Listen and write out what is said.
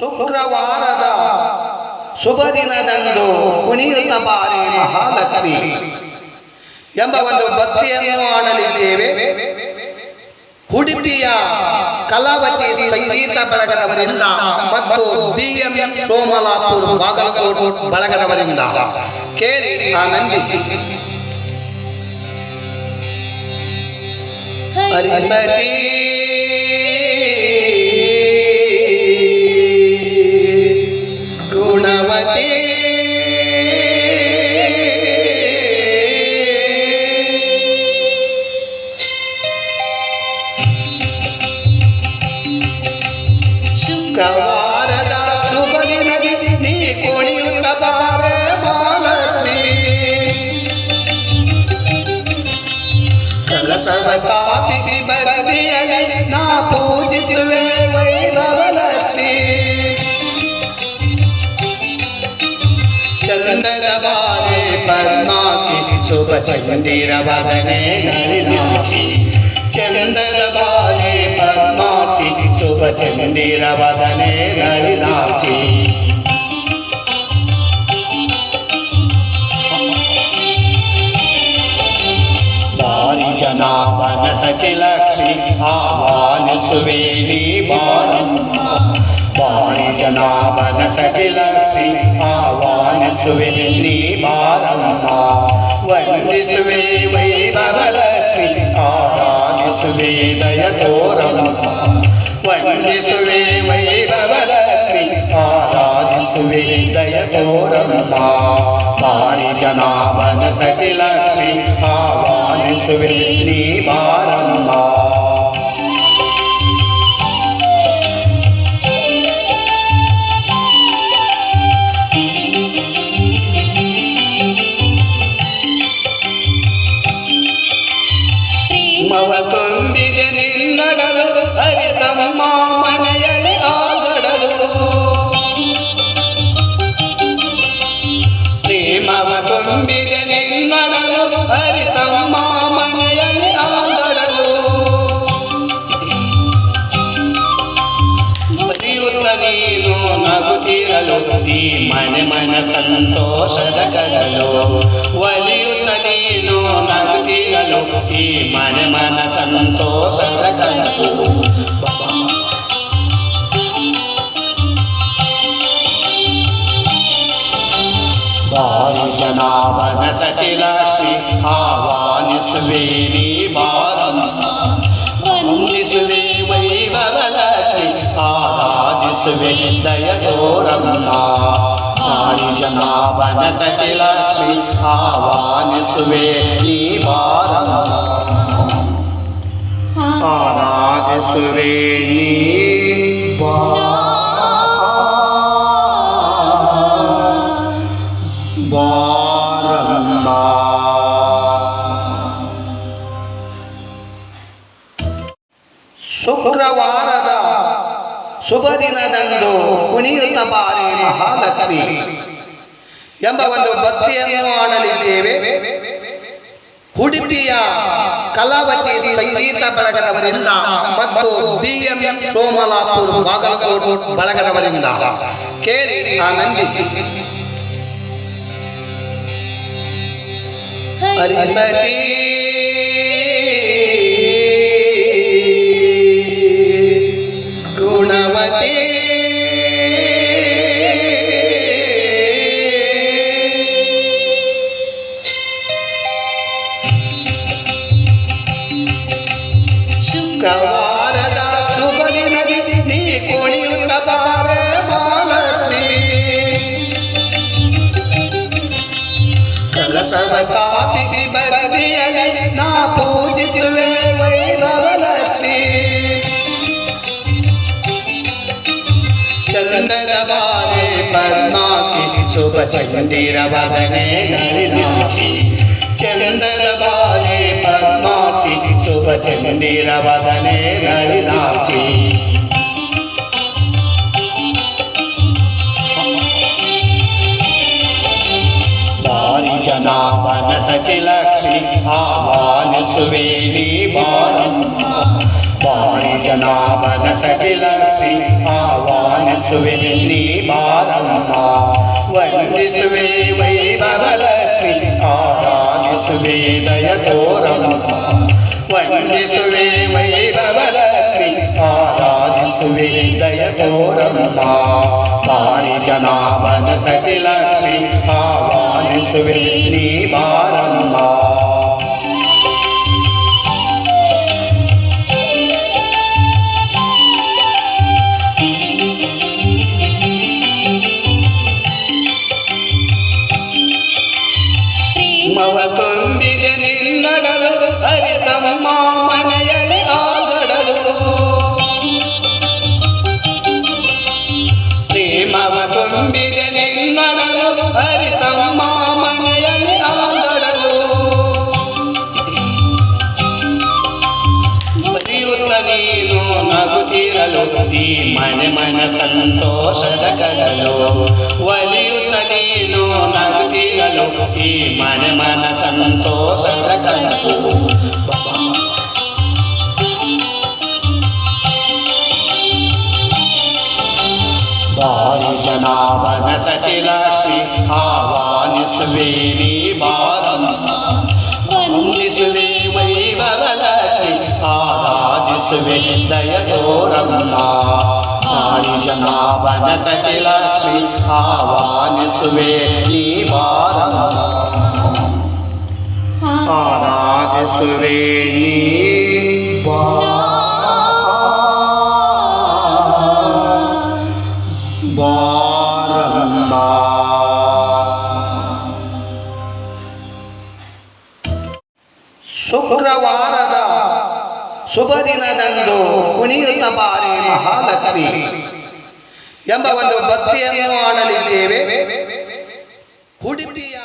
ಶುಕ್ರವಾರದ ಶುಭ ದಿನದಂದು ಕುಣಿಯುತ್ತ ಬಾರಿ ಮಹಾಲಕ್ಷ್ಮಿ ಎಂಬ ಒಂದು ಭಕ್ತಿಯನ್ನು ಆಡಲಿದ್ದೇವೆ. ಉಡುಪಿಯ ಕಲಾವತಿ ಸಂಗೀತ ಬಳಗದವರಿಂದ ಮತ್ತು ಬಿ ಎಂ ಸೋಮಲಾಪುರ್ ಬಾಗಲಕೋಟು ಬಳಗದವರಿಂದ ಕೇಳಿ ಆನಂದಿಸಿ. ಹರಿಸತಿ ಶುಕ್ರವಾರದ ಶುಭ ದಿನದಿ ನೀ ಕುಣಿಯುತ್ತ ಬಾರ ಮಹಾಲಕ್ಷ್ಮಿ ಕಲಸವ ಸ್ಥಾಪಿಸಿ ಭಕ್ತಿಯಲ್ಲಿ ನಾ ಪೂಜಿಸುವೆ ವೈಭವಲಕ್ಷ್ಮಿ ಚಂದದ ಬಾರೆ ಪದ್ಮಾಕ್ಷಿ ಶುಭ ಚಂದಿರ ವದನೆ ನಳಿನಾಕ್ಷಿ ಚಂದದ ಬಾರೆ ಪದ್ಮಾಕ್ಷಿ चण्डीरवदने रविनाची वनसति लक्ष्मी आवानसुवेणी बालम्मा वाणिजना वनसति लक्ष्मी आवानसुवेणी बालम्मा वन्दिसुवे वै भवलक्ष्मी आदानिसुवे दयतोरा वे जयघोरम्बा पारिजनावन सखिलक्ष्मी आवानिसुवे नीवारम्बा మన సంతోష ప్రకటనలు బాలిజనాభన సతి లక్ష్మి ఆహ్వానిసువే నీ భారమ్మ వందిసువే వైభవలక్ష్మి ఆరాధిసువే దయగోరమ్మ. బాలిజనాభన సతి లక్ష్మి ఆహ్వానిసువే నీ ಆರಾಧಿಸುವೆ ನೀ ಬಾರಮ್ಮ. ಶುಕ್ರವಾರದ ಶುಭ ದಿನದಂದು ಕುಣಿಯುತ್ತ ಬಾರಿ ಮಹಾಲಕ್ಷ್ಮಿ ಎಂಬ ಒಂದು ಭಕ್ತಿಯನ್ನು ಆಡಲಿದ್ದೇವೆ. ಉಡುಪಿಯ ಕಲಾವತಿ ಸಂಗೀತ ಬಳಗದವರಿಂದ ಮತ್ತು ಬಿ ಎಂ ಸೋಮಲಾಪುರ್ ಬಾಗಲಕೋಟ್ ಬಳಗದವರಿಂದ ಕೇಳಿ ಆನಂದಿಸಿ ಹರಿಸತಿ सर्वस्तापिसि बद्रियले न पूजिसुवे वैरवलक्ति चन्दनवारे पद्मासि शुभचण्डिरवदने नरिनासि चन्दनवारे पद्मासि शुभचण्डिरवदने नरि సరస్వతి లక్ష్మి కనకలక్ష్మి ఆహ్వానిసువేణి బాణం వాణిజనాభన సఖిలక్ష్మి ఆహ్వానిసువేణి బాణమ్మ వందిసువే వైభవలక్ష్మి ఆహ్వానిసువే దయతోరమ్మ వందిసువే వైభవలక్ష్మి జనాభన సతి లక్ష్మి సఖిలక్ష్మి ఆహ్వానిసువేణి ಮವ ತುಂಬಿದೆ ನಿನ್ನಡಲು ಹರಿಸಮ್ಮ ಮನೆಯಲ್ಲಿ ಆಗಡಲು. ಪ್ರೇಮವ ತುಂಬಿದೆ ನಿನ್ನಡಲು ಹರಿಸಮ್ಮ ಮನೆಯಲ್ಲಿ ಆಗಡಲು. ಬರೆಯುತ್ತ ನೀನು ನಗುತ್ತಿರಲು, ಈ ಮನೆ ಮನ ಸಂತೋಷದ ಕಡಲು. ಒಲಿಯುತ್ತ ನೀನು ನಗುತ್ತಿರಲು ಈ ಮನೆ ಮನ ಸಂತೋಷದ ಕಡಲು ಬಾರಿ ಜನಾಭನ ಸತಿ ಲಕ್ಷ್ಮಿ ಆಹ್ವಾನಿಸುವೆ ನೀ ಬಾರಮ್ಮ ವಂದಿಸುವೆ ವೈಭವ ಲಕ್ಷ್ಮಿ ಆರಾಧಿಸುವೆ ದಯ ತೋರಮ್ಮ आयुषनावन सतिलक्ष्मी आवान सुवे निवारम आराध सुवे शुक्रवार ಶುಭ ದಿನದಂದು ಕುಣಿಯುತ್ತ ಬಾರಿ ಮಹಾಲಕ್ಷ್ಮಿ ಎಂಬ ಒಂದು ಭಕ್ತಿಯನ್ನು ಆಡಲಿದ್ದೇವೆ. ಉಡುಪಿಯ